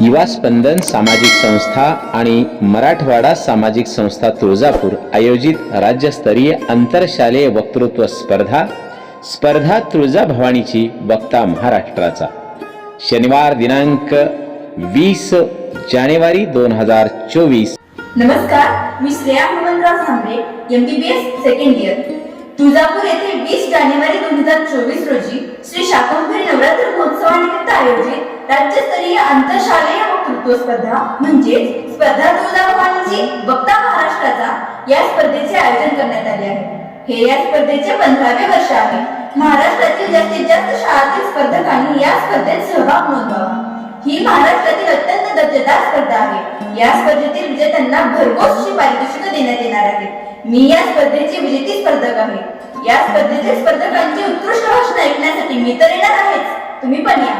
युवा स्पंदन सामाजिक संस्था आणि मराठवाडा सामाजिक संस्था तुळजापूर आयोजित राज्यस्तरीय आंतरशालेय वक्तृत्व स्पर्धा स्पर्धा तुळजा भवानीची वक्ता महाराष्ट्राचा. शनिवार दिनांक वीस जानेवारी दोन हजार चोवीस. नमस्कार मी Shreya Hanumantrao Sambare MBBS second year Tuljapur येथे वीस चोवीस रोजी श्री शाकंभरी नवरात्र महोत्सवानिमित्त आयोजित राज्यस्तरीय आंतरशालेय वक्तृत्व स्पर्धा म्हणजेच स्पर्धा तुळजाभवानीची वक्ता महाराष्ट्राचा या स्पर्धेचे आयोजन करण्यात आले आहे. हे या स्पर्धेचे पंधरावे वर्ष आहे. महाराष्ट्रातील जास्तीत जास्त शाळातील स्पर्धकांनी या स्पर्धेत सहभाग नोंदवावा. ही महाराष्ट्रातील अत्यंत दर्जेदार स्पर्धा आहे. या स्पर्धेतील विजेत्यांना भरघोस पारितोषिक देण्यात येणार आहे मी या स्पर्धेची विजेती स्पर्धक आहे. या स्पर्धेतील स्पर्धकांची उत्कृष्ट भाषण ऐकण्यासाठी मी तर येणार आहेच. तुम्ही पण या.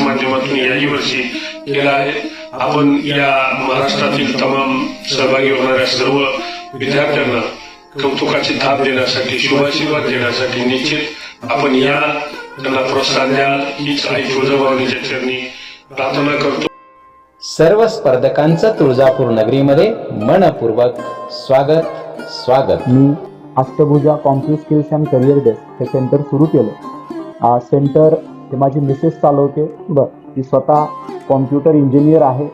माध्यमातून याही वर्षी केला आहे. आपण या महाराष्ट्रातील तमाम सहभागी होणाऱ्या सर्व विद्यार्थ्यांना कौतुकाची थाप देण्यासाठी शुभाशीर्वाद देण्यासाठी निश्चित आपण या त्यांना प्रोत्साहन द्याल. हीच आई तुळजाभवानीच्या चरणी प्रार्थना करतो. सर्व स्पर्धकांचं तुळजापूर नगरीमध्ये मनपूर्वक स्वागत स्वागत. मी Ashtabhuja compu skills and career desk हे सेंटर सुरू केलं. सेंटर हे माझी मिसेस चालवते. बरं ती स्वतः कॉम्प्युटर इंजिनियर आहे.